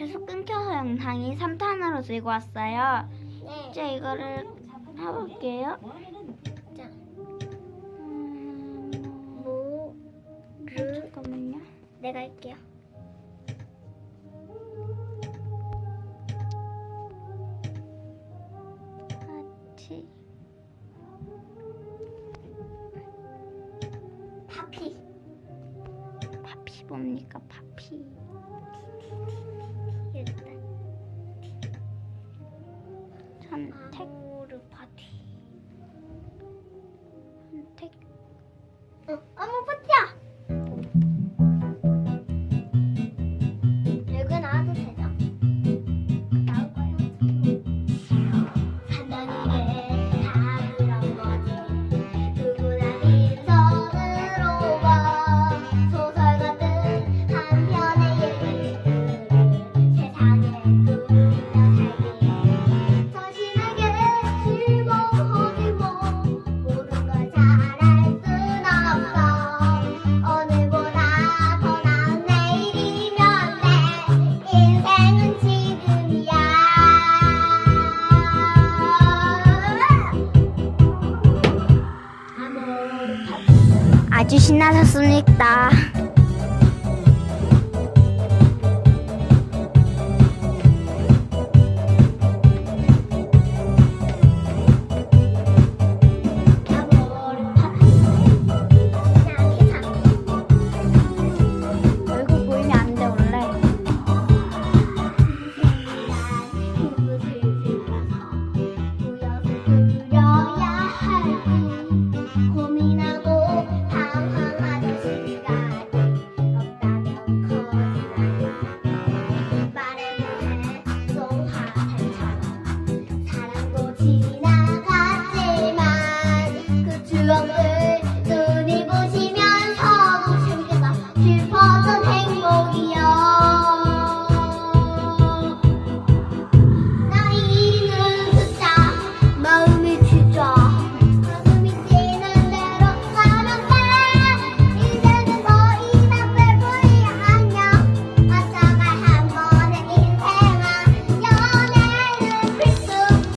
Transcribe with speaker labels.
Speaker 1: 계속 끊겨서 영상이 3탄으로 들고 왔어요.
Speaker 2: 네.
Speaker 1: 이제 이거를 해볼게요.
Speaker 2: 자,
Speaker 1: 음,
Speaker 2: 모, 르.
Speaker 1: 잠깐만요.
Speaker 2: 내가 할게요.
Speaker 1: 파티.
Speaker 2: 파피.
Speaker 1: 파피 뭡니까? 파피. 산택 아. 파티. 아주 신나셨습니다.